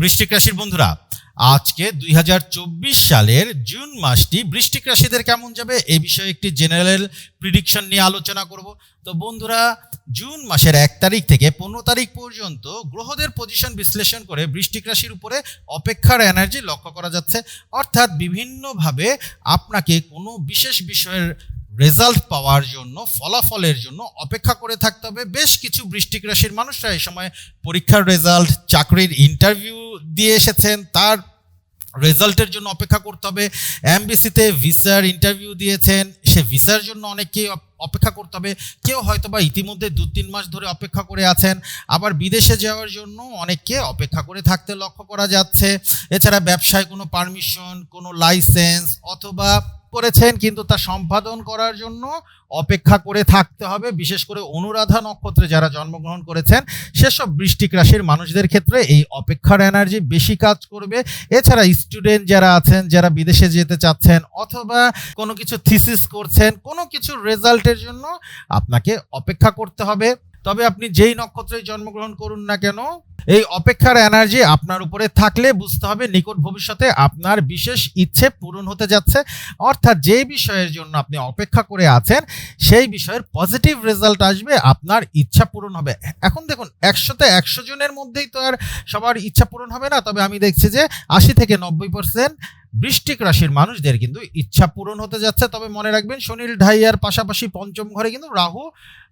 বৃষ্টিক রাশির বন্ধুরা, আজকে দুই হাজার চব্বিশ সালের জুন মাসটি বৃষ্টিক রাশিদের কেমন যাবে এ বিষয়ে একটি জেনারেল প্রিডিকশন নিয়ে আলোচনা করব। তো বন্ধুরা, জুন মাসের এক তারিখ থেকে পনেরো তারিখ পর্যন্ত গ্রহদের পজিশন বিশ্লেষণ করে বৃষ্টিক রাশির উপরে অপেক্ষার এনার্জি লক্ষ্য করা যাচ্ছে। অর্থাৎ বিভিন্নভাবে আপনাকে কোনো বিশেষ বিষয়ের রেজাল্ট পাওয়ার জন্য, ফলাফলের জন্য অপেক্ষা করে থাকতে হবে। বেশ কিছু বৃষ্টিক রাশির মানুষরা এই সময় পরীক্ষার রেজাল্ট চাকরির ইন্টারভিউ দিয়ে এসেছেন, তার রেজাল্টের জন্য অপেক্ষা করতে হবে। এমবিসিতে ভিসার ইন্টারভিউ দিয়েছেন, সে ভিসার জন্য অনেকেই অপেক্ষা করতে হবে। কেউ হয়তো বা ইতিমধ্যে দু তিন মাস ধরে অপেক্ষা করে আছেন, আবার বিদেশে যাওয়ার জন্য অনেককে অপেক্ষা করে থাকতে লক্ষ্য করা যাচ্ছে। এছাড়া ব্যবসায় কোনো পারমিশন, কোনো লাইসেন্স অথবা করেছেন, কিন্তু তা সম্পাদন করার জন্য অপেক্ষা করে থাকতে হবে। বিশেষ করে অনুরাধা নক্ষত্রে যারা জন্মগ্রহণ করেছেন, সেসব বৃষ্টিক রাশির মানুষদের ক্ষেত্রে এই অপেক্ষার এনার্জি বেশি কাজ করবে। এছাড়া স্টুডেন্ট যারা আছেন, যারা বিদেশে যেতে চাচ্ছেন অথবা কোনো কিছু থিসিস করছেন, কোনো কিছু রেজাল্টের জন্য আপনাকে অপেক্ষা করতে হবে। তবে আপনি যেই নক্ষত্রে জন্মগ্রহণ করুন না কেন, এই অপেক্ষার এনার্জি আপনার উপরে থাকলে বুঝতে হবে নিকট ভবিষ্যতে আপনার বিশেষ ইচ্ছে পূরণ হতে যাচ্ছে। অর্থাৎ যে বিষয়ের জন্য আপনি অপেক্ষা করে আছেন, সেই বিষয়ের পজিটিভ রেজাল্ট আসবে, আপনার ইচ্ছা পূরণ হবে। এখন দেখুন, একশোতে একশো জনের মধ্যেই তো আর সবার ইচ্ছা পূরণ হবে না, তবে আমি দেখছি যে আশি থেকে নব্বই পার্সেন্ট বৃষ্টিক রাশির মানুষদের কিন্তু ইচ্ছা পূরণ হতে যাচ্ছে। তবে মনে রাখবেন শনির ঢাইয়ার পাশাপাশি পঞ্চম ঘরে কিন্তু রাহু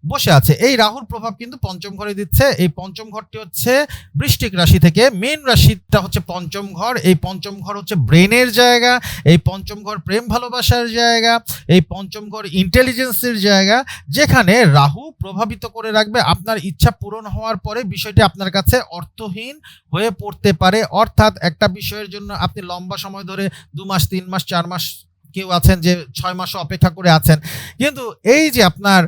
বসে আছে। এই রাহুর প্রভাব কিন্তু পঞ্চম ঘরে দিচ্ছে। এই পঞ্চম ঘরটি হচ্ছে বৃষ্টিক রাশি থেকে। মেন রাশিটা হচ্ছে পঞ্চম ঘর। এই পঞ্চম ঘর হচ্ছে ব্রেনের জায়গা। এই পঞ্চম ঘর প্রেম ভালোবাসার জায়গা। এই পঞ্চম ঘর ইন্টেলিজেন্সের জায়গা। যেখানে রাহু প্রভাবিত করে রাখবে। আপনার ইচ্ছা পূরণ হওয়ার পরে বিষয়টি আপনার কাছে অর্থহীন হয়ে পড়তে পারে। অর্থাৎ একটা বিষয়ের জন্য আপনি লম্বা সময় ধরে দু মাস, তিন মাস, চার মাস কেউ আছেন যে ছয় মাস অপেক্ষা করে আছেন। কিন্তু এই যে আপনার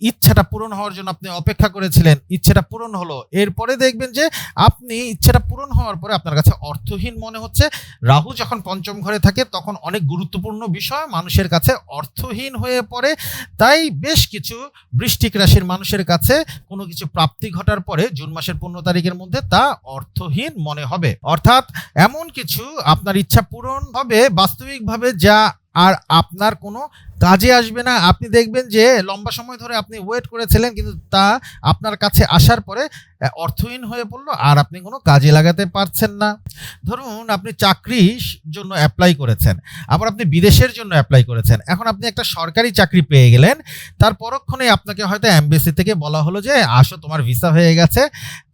ইচ্ছাটা পূরণ হওয়ার জন্য আপনি অপেক্ষা করেছিলেন, ইচ্ছাটা পূরণ হলো। এরপরে দেখবেন যে আপনি ইচ্ছাটা পূরণ হওয়ার পরে আপনার কাছে অর্থহীন মনে হচ্ছে। রাহু যখন পঞ্চম ঘরে থাকে, তখন অনেক গুরুত্বপূর্ণ বিষয়, মানুষের কাছে অর্থহীন হয়ে পড়ে। তাই বেশ কিছু বৃষ্টিক রাশির মানুষের কাছে কোনো কিছু প্রাপ্তি ঘটার পরে জুন মাসের পনেরো তারিখের মধ্যে তা অর্থহীন মনে হবে। অর্থাৎ এমন কিছু আপনার ইচ্ছা পূরণ হবে, বাস্তবিকভাবে যা আর আপনার কোনো কাজে আসবে না। আপনি দেখবেন যে লম্বা সময় ধরে আপনি ওয়েট করেছিলেন, কিন্তু তা আপনার কাছে আসার পরে অর্থহীন হয়ে পড়ল আর আপনি কোনো কাজে লাগাতে পারছেন না। ধরুন আপনি চাকরির জন্য অ্যাপ্লাই করেছেন, আবার আপনি বিদেশের জন্য অ্যাপ্লাই করেছেন। এখন আপনি একটা সরকারি চাকরি পেয়ে গেলেন, তার পরক্ষণে আপনাকে হয়তো অ্যাম্বাসি থেকে বলা হলো যে, আসো, তোমার ভিসা হয়ে গেছে,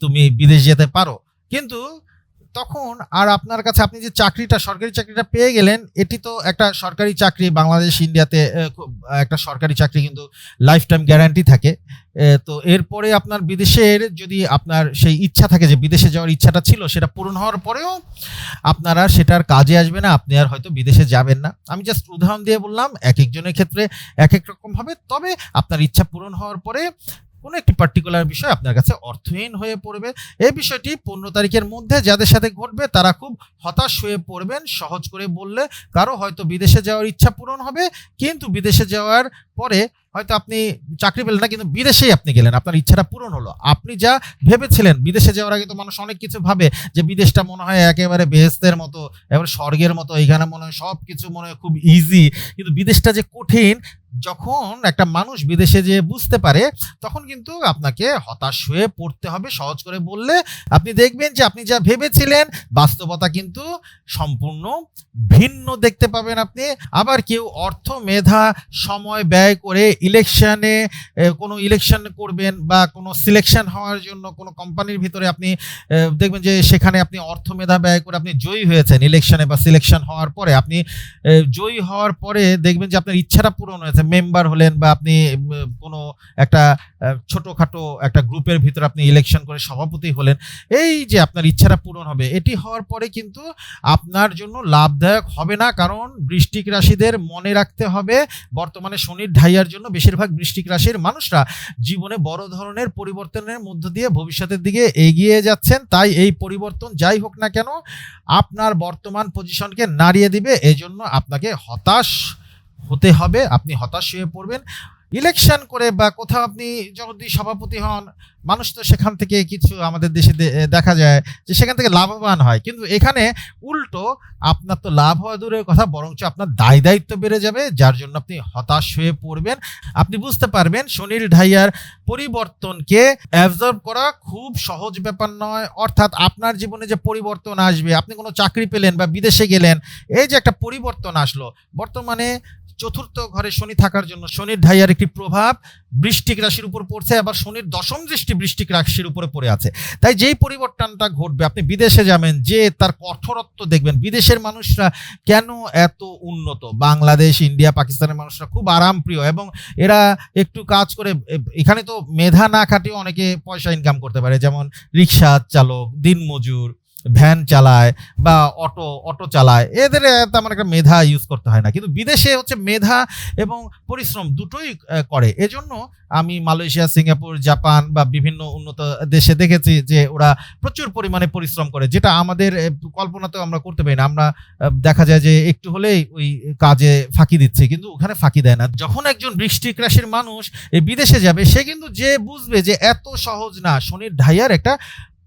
তুমি বিদেশ যেতে পারো। কিন্তু তখন আর আপনার কাছে আপনি যে চাকরিটা, সরকারি চাকরিটা পেয়ে গেলেন, এটি তো একটা সরকারি চাকরি, বাংলাদেশ, ইন্ডিয়াতে একটা সরকারি চাকরি কিন্তু লাইফ টাইম গ্যারান্টি থাকে তো এরপরে আপনার বিদেশের যদি আপনার সেই ইচ্ছা থাকে যে বিদেশে যাওয়ার ইচ্ছাটা ছিল, সেটা পূরণ হওয়ার পরেও আপনার আর সেটার কাজে আসবে না, আপনি আর হয়তো বিদেশে যাবেন না। আমি জাস্ট উদাহরণ দিয়ে বললাম, এক একজনের ক্ষেত্রে এক এক রকম হবে তবে আপনার ইচ্ছা পূরণ হওয়ার পরে কোনো একটি পার্টিকুলার বিষয় আপনার কাছে অর্থহীন হয়ে পড়বে, এই বিষয়টি পনেরো তারিখের মধ্যে যাদের সাথে ঘটবে তারা খুব হতাশ হয়ে পড়বেন, সহজ করে বললে কারও হয়তো বিদেশে যাওয়ার ইচ্ছা পূরণ হবে, কিন্তু বিদেশে যাওয়ার পরে হয়তো আপনি চাকরি পেলেন না, কিন্তু বিদেশেই আপনি গেলেন, আপনার ইচ্ছাটা পূরণ হলো। আপনি যা ভেবেছিলেন, বিদেশে যাওয়ার আগে তো মানুষ অনেক কিছু ভাবে যে বিদেশটা মনে হয় একেবারে বেহেস্তের মতো, একেবারে স্বর্গের মতো এখানে মনে হয় সব কিছু মনে হয় খুব ইজি কিন্তু বিদেশটা যে কঠিন যখন একটা মানুষ বিদেশে যে বুঝতে পারে, তখন কিন্তু আপনাকে হতাশ হয়ে পড়তে হবে। সহজ করে বললে আপনি দেখবেন যে আপনি যা ভেবেছিলেন, বাস্তবতা কিন্তু সম্পূর্ণ ভিন্ন দেখতে পাবেন আপনি। আবার কেউ অর্থ, মেধা, সময় ব্যয় করে ইলেকশনে কোনো ইলেকশন করবেন বা কোনো সিলেকশন হওয়ার জন্য কোনো কোম্পানির ভিতরে আপনি দেখবেন যে সেখানে আপনি অর্থ, মেধা ব্যয় করে আপনি জয়ী হয়েছেন ইলেকশনে বা সিলেকশন হওয়ার পরে। আপনি জয়ী হওয়ার পরে দেখবেন যে আপনার ইচ্ছাটা পূরণ হয়েছে। মেম্বার হলেন বা আপনি কোনো একটা ছোটোখাটো একটা গ্রুপের ভিতরে আপনি ইলেকশন করে সভাপতি হলেন, এই যে আপনার ইচ্ছাটা পূরণ হবে, এটি হওয়ার পরে কিন্তু আপনার জন্য লাভদায়ক হবে না, কারণ বৃষ্টিক রাশিদের মনে রাখতে হবে, বর্তমানে শনির ঢাইয়ার জন্য বেশিরভাগ বৃষ্টিক রাশির মানুষরা জীবনে বড় ধরনের পরিবর্তনের মধ্য দিয়ে ভবিষ্যতের দিকে এগিয়ে যাচ্ছেন, তাই এই পরিবর্তন যাই হোক না কেন, আপনার বর্তমান পজিশনকে নাড়িয়ে দিবে, এজন্য আপনাকে হতাশ হতে হবে, আপনি হতাশ হয়ে পড়বেন। ইলেকশন করে বা কোথাও আপনি যদি সভাপতি হন, মানুষ তো সেখান থেকে কিছু আমাদের দেশে দেখা যায় যে সেখান থেকে লাভবান হয়। কিন্তু এখানে উল্টো আপনার তো লাভ হওয়া দূরের কথা, বরঞ্চ আপনার দায় দায়িত্ব বেড়ে যাবে, যার জন্য আপনি হতাশ হয়ে পড়বেন। আপনি বুঝতে পারবেন সুনীল ঢাইয়ার পরিবর্তনকে অ্যাবজর্ব করা খুব সহজ ব্যাপার নয়। অর্থাৎ আপনার জীবনে যে পরিবর্তন আসবে, আপনি কোনো চাকরি পেলেন বা বিদেশে গেলেন, এই যে একটা পরিবর্তন আসলো, বর্তমানে চতুর্থ ঘরে শনি থাকার জন্য শনির ঢাইয়ার একটি প্রভাব বৃষ্টিক রাশির উপর পড়ছে, আবার শনির দশম দৃষ্টি বৃষ্টিক রাশির উপরে পড়ে আছে। তাই যেই পরিবর্তনটা ঘটবে, আপনি বিদেশে যাবেন, যে তার কঠোরত্ব দেখবেন, বিদেশের মানুষরা কেন এত উন্নত? বাংলাদেশ, ইন্ডিয়া, পাকিস্তানের মানুষরা খুব আরামপ্রিয় এবং এরা একটু কাজ করে এখানে তো মেধা না খাটিয়ে অনেকে পয়সা ইনকাম করতে পারে, যেমন রিক্সা চালক, দিনমজুর ভ্যান চালায় বা অটো অটো চালায়, এদের তেমন একটা মেধা ইউজ করতে হয় না। কিন্তু বিদেশে হচ্ছে মেধা এবং পরিশ্রম দুটোই করে। এজন্য আমি মালয়েশিয়া, সিঙ্গাপুর, জাপান বা বিভিন্ন উন্নত দেশে দেখেছি যে ওরা প্রচুর পরিমাণে পরিশ্রম করে, যেটা আমাদের কল্পনাতেও আমরা করতে পারি না। আমরা দেখা যায় যে একটু হলেই ওই কাজে ফাঁকি দিচ্ছে, কিন্তু ওখানে ফাঁকি দেয় না। যখন একজন বৃষ্টিক রাশির মানুষ বিদেশে যাবে, সে কিন্তু যে বুঝবে যে এত সহজ না, শনির ঢাইয়ার একটা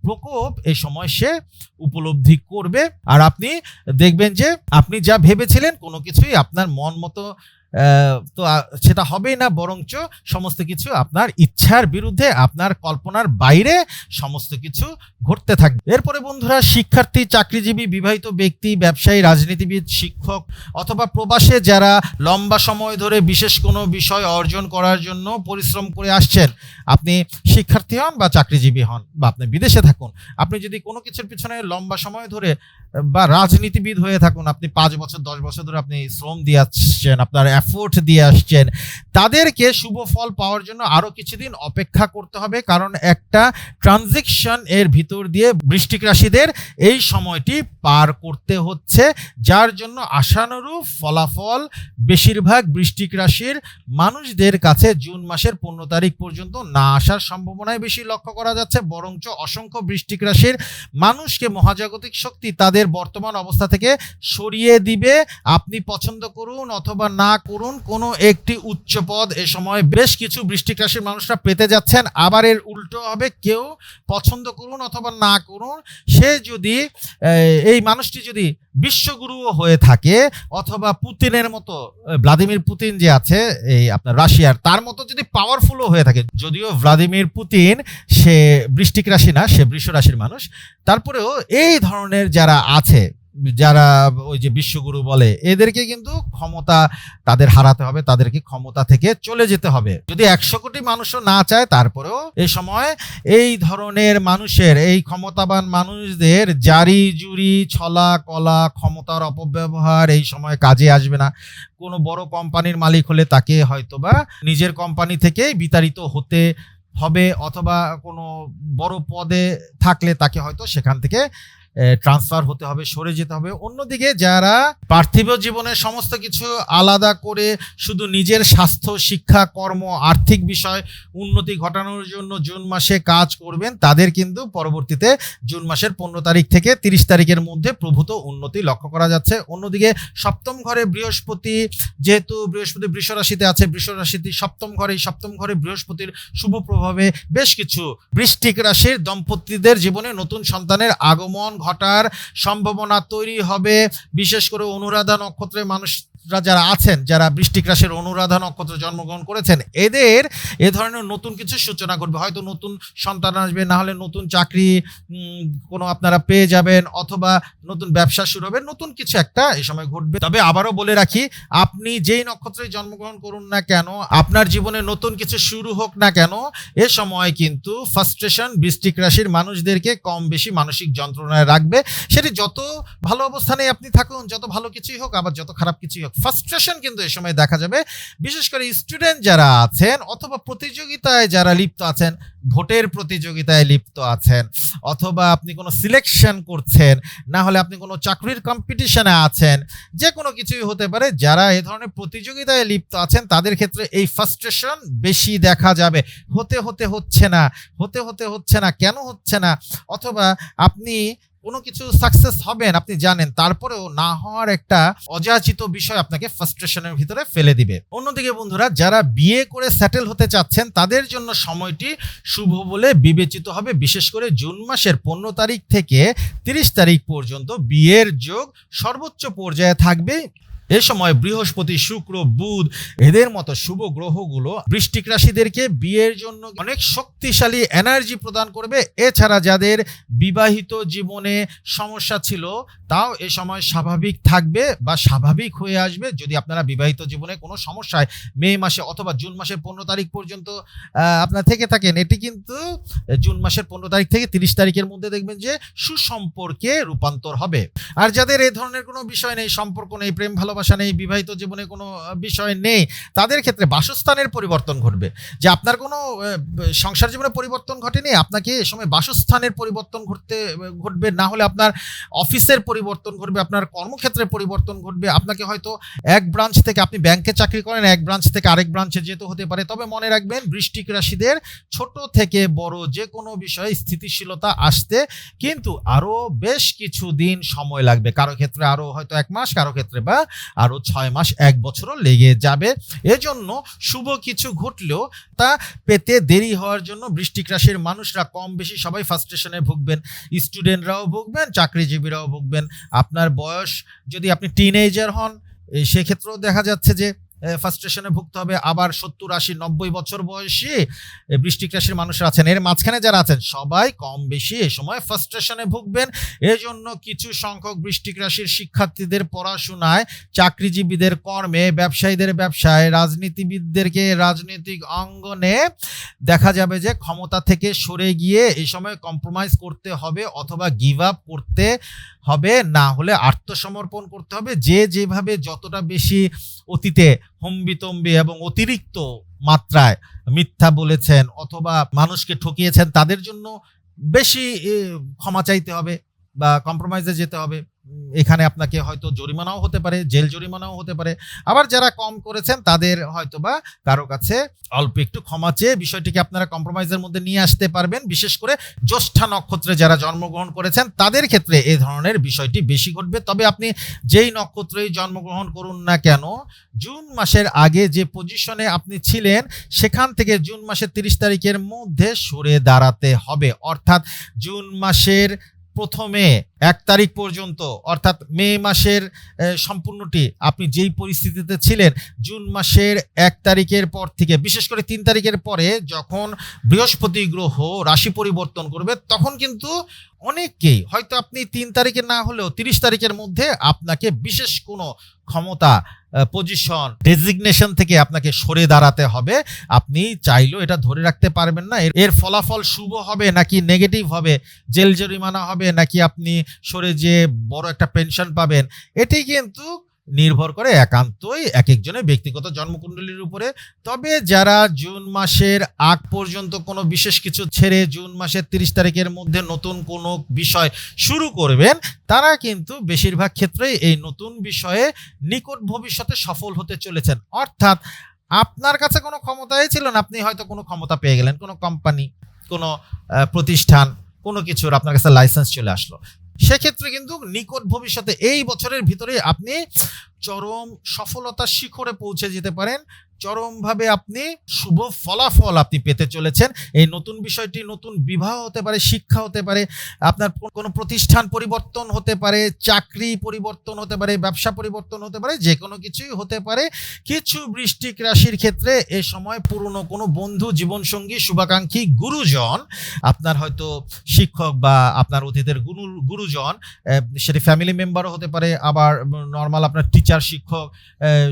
প্রকোপ এই সময় সে উপলব্ধি করবে। আর আপনি দেখবেন যে, আপনি যা ভেবেছিলেন, কোনো কিছুই আপনার মন মতো তো সেটা হবেই না, বরঞ্চ সমস্ত কিছু আপনার ইচ্ছার বিরুদ্ধে, আপনার কল্পনার বাইরে সমস্ত কিছু ঘটতে থাকবে। এরপরে বন্ধুরা, শিক্ষার্থী, চাকরিজীবী, বিবাহিত ব্যক্তি, ব্যবসায়ী, রাজনীতিবিদ, শিক্ষক অথবা প্রবাসে যারা লম্বা সময় ধরে বিশেষ কোনো বিষয় অর্জন করার জন্য পরিশ্রম করে আসছেন, আপনি শিক্ষার্থী হন বা চাকরিজীবী হন বা আপনি বিদেশে থাকুন, আপনি যদি কোনো কিছুর পিছনে লম্বা সময় ধরে বা রাজনীতিবিদ হয়ে থাকুন, আপনি পাঁচ বছর, দশ বছর ধরে আপনি শ্রম দিয়ে আসছেন, আপনার এফোর্ট দিয়ে আসছেন। তাদেরকে শুভ ফল পাওয়ার জন্য আরও কিছুদিন অপেক্ষা করতে হবে, কারণ একটা ট্রানজেকশন এর ভিতর দিয়ে বৃষ্টিক রাশিদের এই সময়টি পার করতে হচ্ছে, যার জন্য আশানুরূপ ফলাফল বেশিরভাগ বৃষ্টিক রাশির মানুষদের কাছে জুন মাসের পনেরো তারিখ পর্যন্ত না আসার সম্ভাবনায় বেশি লক্ষ্য করা যাচ্ছে, বরঞ্চ অসংখ্য বৃষ্টিক রাশির মানুষকে মহাজাগতিক শক্তি তাদের বর্তমান অবস্থা থেকে সরিয়ে দিবে। আপনি পছন্দ করুন অথবা না করুন কোনো একটি উচ্চ পদ এ সময় বেশ কিছু বৃষ্টিক রাশির মানুষরা পেতে যাচ্ছেন। আবার এর উল্টো হবে, কেউ পছন্দ করুন অথবা না করুন, সে যদি এই মানুষটি যদি বিশ্বগুরুও হয়ে থাকে অথবা পুতিনের মতো ভ্লাদিমির পুতিন যে আছে, এই আপনার রাশিয়ার, তার মতো যদি পাওয়ারফুলও হয়ে থাকে, যদিও ভ্লাদিমির পুতিন সে বৃষ্টিক রাশি না, সে বৃষ রাশির মানুষ, তারপরেও এই ধরনের যারা আছে যারা ওই যে বিশ্বগুরু বলে, এদেরকে কিন্তু ক্ষমতা তাদের হারাতে হবে, তাদেরকে ক্ষমতা থেকে চলে যেতে হবে। যদি একশো কোটি মানুষও না চায়, তারপরেও এই সময় এই ধরনের মানুষের, এই ক্ষমতাবান মানুষদের জারি, জুরি, ছলা, কলা, ক্ষমতার অপব্যবহার এই সময় কাজে আসবে না। কোনো বড় কোম্পানির মালিক হলে তাকে হয়তোবা নিজের কোম্পানি থেকেই বিতাড়িত হতে হবে, অথবা কোনো বড় পদে থাকলে তাকে হয়তো সেখান থেকে ট্রান্সফার হতে হবে, সরে যেতে হবে। অন্যদিকে যারা পার্থিব জীবনের সমস্ত কিছু আলাদা করে শুধু নিজের স্বাস্থ্য, শিক্ষা, কর্ম, আর্থিক বিষয় উন্নতি ঘটানোর জন্য জুন মাসে কাজ করবেন, তাদের কিন্তু পরবর্তীতে জুন মাসের পনেরো তারিখ থেকে তিরিশ তারিখের মধ্যে প্রভূত উন্নতি লক্ষ্য করা যাচ্ছে। অন্যদিকে সপ্তম ঘরে বৃহস্পতি, যেহেতু বৃহস্পতি বৃষ রাশিতে আছে, বৃষ রাশিতে সপ্তম ঘরে সপ্তম ঘরে বৃহস্পতির শুভ প্রভাবে বেশ কিছু বৃষ্টিক রাশির দম্পতিদের জীবনে নতুন সন্তানের আগমন ঘটার সম্ভাবনা তৈরি হবে। বিশেষ করে অনুরাধা নক্ষত্রের মানুষরা যারা আছেন, যারা বৃষ্টিক রাশির অনুরাধা নক্ষত্রে জন্মগ্রহণ করেছেন, এদের এ ধরনের নতুন কিছু সূচনা করবে হয়তো নতুন সন্তান আসবে, না হলে নতুন চাকরি কোনো আপনারা পেয়ে যাবেন, অথবা নতুন ব্যবসা শুরু হবে, নতুন কিছু একটা এই সময় ঘটবে। তবে আবারও বলে রাখি, আপনি যেই নক্ষত্রে জন্মগ্রহণ করুন না কেন, আপনার জীবনে নতুন কিছু শুরু হোক না কেন, এ সময় কিন্তু ফার্স্ট্রেশন বৃষ্টিক রাশির মানুষদেরকে কম বেশি মানসিক যন্ত্রণায় রাখবে। সেটি যত ভালো অবস্থানে আপনি থাকুন, যত ভালো কিছুই হোক, আবার যত খারাপ কিছুই হোক ফার্স্ট্রেশন কিন্তু এ সময় দেখা যাবে। বিশেষ করে স্টুডেন্ট যারা আছেন অথবা প্রতিযোগিতায় যারা লিপ্ত আছেন, ভোটের প্রতিযোগিতায় লিপ্ত আছেন, অথবা আপনি কোনো সিলেকশন করছেন, না হলে আপনি কোনো চাকরির কম্পিটিশনে আছেন, যে কোনো কিছুই হতে পারে, যারা এ ধরনের প্রতিযোগিতায় লিপ্ত আছেন, তাদের ক্ষেত্রে এই ফার্স্ট্রেশন বেশি দেখা যাবে। হতে হতে হচ্ছে না, হতে হতে হচ্ছে না, কেন হচ্ছে না? অথবা আপনি কোনো কিছু সাকসেস হবেন আপনি জানেন, তারপরেও না হওয়ার একটা অযাচিত বিষয় আপনাকে ফ্রাস্ট্রেশনের ভিতরে ফেলে দিবে। অন্যদিকে বন্ধুরা, যারা বিয়ে করে সেটেল হতে চাচ্ছেন, তাদের জন্য সময়টি শুভ বলে বিবেচিত হবে। বিশেষ করে জুন মাসের পনেরো তারিখ থেকে তিরিশ তারিখ পর্যন্ত বিয়ের যোগ সর্বোচ্চ পর্যায়ে থাকবে। এ সময় বৃহস্পতি, শুক্র, বুধ এদের মতো শুভ গ্রহগুলো বৃষ্টিক রাশিদেরকে বিয়ের জন্য অনেক শক্তিশালী এনার্জি প্রদান করবে। এছাড়া যাদের বিবাহিত জীবনে সমস্যা ছিল, তাও এ সময় স্বাভাবিক থাকবে বা স্বাভাবিক হয়ে আসবে। যদি আপনারা বিবাহিত জীবনে কোনো সমস্যায় মে মাসে অথবা জুন মাসের পনেরো তারিখ পর্যন্ত আপনারা থেকে থাকেন, এটি কিন্তু জুন মাসের পনেরো তারিখ থেকে তিরিশ তারিখের মধ্যে দেখবেন যে সুসম্পর্কে রূপান্তর হবে। আর যাদের এ ধরনের কোনো বিষয় নেই, সম্পর্ক নেই, প্রেম ভালোবাসা নেই, বিবাহিত জীবনে কোনো বিষয় নেই, তাদের ক্ষেত্রে বাসস্থানের পরিবর্তন ঘটবে। যে আপনার কোনো সংসার জীবনে পরিবর্তন ঘটেনি, আপনাকে এ সময় বাসস্থানের পরিবর্তন ঘটতে, ঘটবে, না হলে আপনার অফিসের পরিবর্তন ঘটবে, আপনার কর্মক্ষেত্রে পরিবর্তন ঘটবে, আপনাকে হয়তো এক ব্রাঞ্চ থেকে আপনি ব্যাংকে চাকরি করেন, এক ব্রাঞ্চ থেকে আরেক ব্রাঞ্চে যেতে হতে পারে। তবে মনে রাখবেন, বৃষ্টিক রাশিদের ছোট থেকে বড় যে কোনো বিষয়ে স্থিতিশীলতা আসতে কিন্তু আরও বেশ কিছু দিন সময় লাগবে। কারও ক্ষেত্রে আরও হয়তো এক মাস, কারও ক্ষেত্রে বা আরও ছয় মাস, এক বছরও লেগে যাবে। এজন্য শুভ কিছু ঘটলেও তা পেতে দেরি হওয়ার জন্য বৃষ্টিক রাশির মানুষরা কম বেশি সবাই ফার্স্টেশনে ভুগবেন। স্টুডেন্টরাও ভুগবেন, চাকরিজীবীরাও ভুগবেন। আপনার বয়স যদি আপনি টিনেজার হন সেক্ষেত্রেও দেখা যাচ্ছে যে ফার্স্ট্রেশনে ভুগতে হবে। আবার সত্তর, আশি, নব্বই বছর বয়সী বৃষ্টিক রাশির মানুষরা আছেন। এর মাঝখানে যারা আছেন, সবাই কম বেশি এ সময় ফার্স্ট্রেশনে ভুগবেন। এজন্য কিছু সংখ্যক বৃষ্টিক রাশির শিক্ষার্থীদের পড়াশোনায় চাকরিজীবীদের কর্মে, ব্যবসায়ীদের ব্যবসায়, রাজনীতিবিদদেরকে রাজনৈতিক অঙ্গনে দেখা যাবে যে ক্ষমতা থেকে সরে গিয়ে এই সময় কম্প্রোমাইজ করতে হবে অথবা গিভ আপ করতে হবে। না হলে আত্মসমর্পণ করতে হবে। যে যেভাবে যতটা বেশি অতীতে হম্বিতম্বি এবং অতিরিক্ত মাত্রায় মিথ্যা বলেছেন অথবা মানুষকে ঠকিয়েছেন, তাদের জন্য বেশি ক্ষমা চাইতে হবে বা কম্প্রোমাইজে যেতে হবে। এখানে আপনাকে হয়তো জরিমানাও হতে পারে, জেল জরিমানাও হতে পারে। আবার যারা কম করেছেন, তাদের হয়তো বা কারও কাছে অল্প একটু ক্ষমা চেয়ে বিষয়টিকে আপনারা কম্প্রোমাইজের মধ্যে নিয়ে আসতে পারবেন। বিশেষ করে জ্যৈষ্ঠা নক্ষত্রে যারা জন্মগ্রহণ করেছেন, তাদের ক্ষেত্রে এই ধরনের বিষয়টি বেশি ঘটবে। তবে আপনি যেই নক্ষত্রেই জন্মগ্রহণ করুন না কেন, জুন মাসের আগে যে পজিশনে আপনি ছিলেন, সেখান থেকে জুন মাসের তিরিশ তারিখের মধ্যে সরে দাঁড়াতে হবে। অর্থাৎ জুন মাসের প্রথমে এক তারিখ পর্যন্ত, অর্থাৎ মে মাসের সম্পূর্ণটি আপনি যেই পরিস্থিতিতে ছিলেন, জুন মাসের এক তারিখের পর থেকে, বিশেষ করে তিন তারিখের পরে যখন বৃহস্পতি গ্রহ রাশি পরিবর্তন করবে, তখন কিন্তু অনেককেই, হয়তো আপনি তিন তারিখে না হলেও তিরিশ তারিখের মধ্যে আপনাকে বিশেষ কোনো ক্ষমতা পজিশন ডেজিগনেশন থেকে আপনাকে সরে দাঁড়াতে হবে। আপনি চাইলেও এটা ধরে রাখতে পারবেন না। এর- ফলাফল শুভ হবে নাকি নেগেটিভ হবে? জেল জরিমানা হবে নাকি আপনি সরে যে বড় একটা পেনশন পাবেন? এটি কিন্তু নির্ভর করে একান্তই এক একজনের ব্যক্তিগত জন্মকুণ্ডলীর উপরে। তবে যারা জুন মাসের আগ পর্যন্ত কোনো বিশেষ কিছু ছেড়ে জুন মাসের তিরিশ তারিখের মধ্যে নতুন কোনো বিষয় শুরু করবেন, তারা কিন্তু বেশিরভাগ ক্ষেত্রেই এই নতুন বিষয়ে নিকট ভবিষ্যতে সফল হতে চলেছেন। অর্থাৎ আপনার কাছে কোনো ক্ষমতাই ছিল না, আপনি হয়তো কোনো ক্ষমতা পেয়ে গেলেন, কোনো কোম্পানি কোনো প্রতিষ্ঠান, কোনো কিছুর আপনার কাছে লাইসেন্স চলে আসলো। সেক্ষেত্রে কিন্তু নিকট ভবিষ্যতে এই বছরের ভিতরে আপনি চরম সফলতার শিখরে পৌঁছে যেতে পারেন। চরমভাবে আপনি শুভ ফলাফল আপনি পেতে চলেছেন। এই নতুন বিষয়টি নতুন বিবাহ হতে পারে, শিক্ষা হতে পারে, আপনার কোনো প্রতিষ্ঠান পরিবর্তন হতে পারে, চাকরি পরিবর্তন হতে পারে, ব্যবসা পরিবর্তন হতে পারে যে কোনো কিছুই হতে পারে। কিছু বৃষ্টিক রাশির ক্ষেত্রে এ সময় পুরনো কোনো বন্ধু, জীবনসঙ্গী, শুভাকাঙ্ক্ষী, গুরুজন, আপনার হয়তো শিক্ষক বা আপনার অতীতের গুরু গুরুজন সেটি ফ্যামিলি মেম্বারও হতে পারে, আবার নর্মাল আপনার টিচার শিক্ষক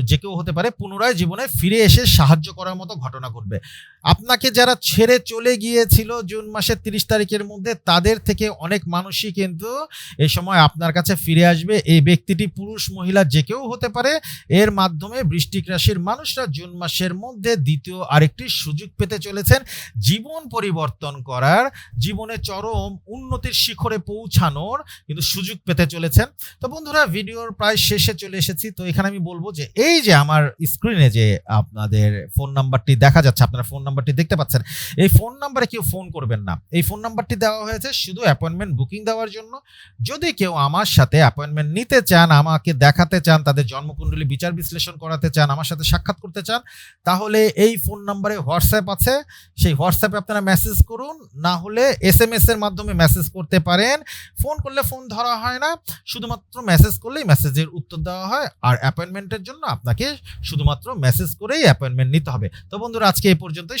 যে কেউ হতে পারে, পুনরায় জীবনে ফিরে এসে সাহায্য করার মতো ঘটনা ঘটবে। আপনাকে যারা ছেড়ে চলে গিয়েছিল জুন মাসের তিরিশ তারিখের মধ্যে, তাদের থেকে অনেক মানুষই কিন্তু এই সময় আপনার কাছে ফিরে আসবে। এই ব্যক্তিটি পুরুষ, মহিলা যে কেউ হতে পারে। এর মাধ্যমে বৃষ্টিক রাশির মানুষরা জুন মাসের মধ্যে দ্বিতীয় আরেকটি সুযোগ পেতে চলেছেন। জীবন পরিবর্তন করার, জীবনে চরম উন্নতির শিখরে পৌঁছানোর কিন্তু সুযোগ পেতে চলেছেন। তো বন্ধুরা, ভিডিওর প্রায় শেষে চলে এসেছি। তো এখানে আমি বলব যে, এই যে আমার স্ক্রিনে যে আপনাদের ফোন নাম্বারটি দেখা যাচ্ছে, আপনারা ফোন নাম্বারটি দেখতে পাচ্ছেন। এই ফোন নাম্বারে কেউ ফোন করবেন না। এই ফোন নাম্বারটি দেওয়া হয়েছে শুধু অ্যাপয়েন্টমেন্ট বুকিং দেওয়ার জন্য। যদি কেউ আমার সাথে অ্যাপয়েন্টমেন্ট নিতে চান, আমাকে দেখাতে চান, তাদের জন্মকুণ্ডলী বিচার বিশ্লেষণ করাতে চান, আমার সাথে সাক্ষাৎ করতে চান, তাহলে এই ফোন নাম্বারে হোয়াটসঅ্যাপ আছে। সেই হোয়াটসঅ্যাপে আপনারা মেসেজ করুন, না হলে এস এম এস এর মাধ্যমে মেসেজ করতে পারেন। ফোন করলে ফোন ধরা হয় না, শুধুমাত্র মেসেজ করলেই মেসেজের উত্তর দেওয়া হয়। আর অ্যাপয়েন্টমেন্টের জন্য আপনাকে শুধুমাত্র মেসেজ করেই অ্যাপয়েন্টমেন্ট নিতে হবে। তো বন্ধুরা, আজকে এই পর্যন্তই।